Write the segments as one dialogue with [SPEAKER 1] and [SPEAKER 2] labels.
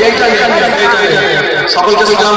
[SPEAKER 1] এইটাই সকলকে সালাম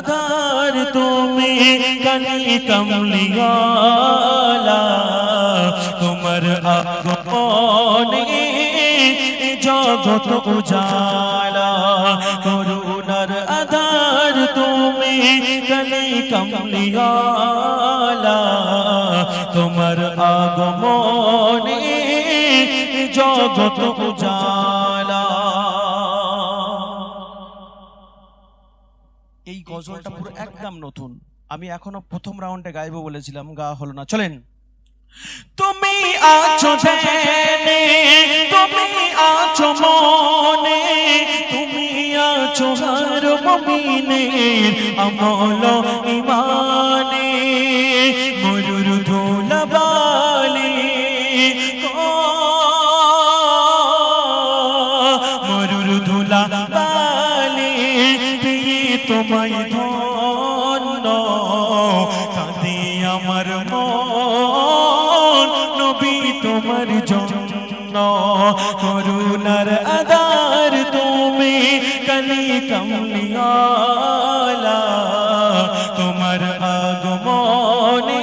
[SPEAKER 2] আধার তুমি কানি কমলিয়ালা তোমার আগমনে জগত উজালা। করুণার আধার তুমি কানি কমলিয়ালা তোমার আগমনে জগত উজালা। এই গজলটা পুরো একদম নতুন। আমি এখনও প্রথম রাউন্ডে গাইবো বলেছিলাম গা হলো না। চলেন। তুমি আছো ধ্যানে তুমি আছো মনে তুমি আছো হার মমিনে আমল ইমানে। মরুর ধুলবালি মরুর ধুলা তোমায় ধন্য, কাঁদে আমার মন, নবী তোমার জন্য। করুণার আদার তুমি কালি কমলিয়ালা তোমার আগমনে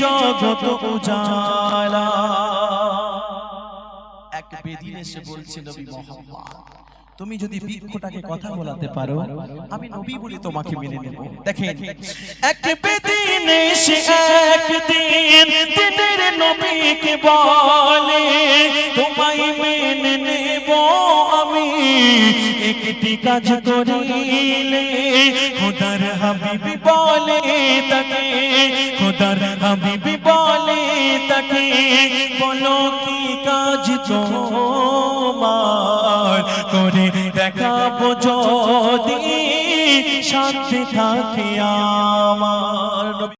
[SPEAKER 2] জগত উজালা। এক বেদিন এসে বলছে নবী মোহাম্মদ। তুমি যদি বৃক্ষটাকে কথা বলাতে পারো আমি নবী বলে তোমাকে মেনে নেব। দেখেন এক বেদিন এসে একদিন দিনের নবীকে বলে তোমায় মেনে নেব আমি। একটি কাজ করিলে খোদার হাবিবি বলে তাকে খোদার হাবিবি করে দেখাবো যদি শান্তি থাকে আমার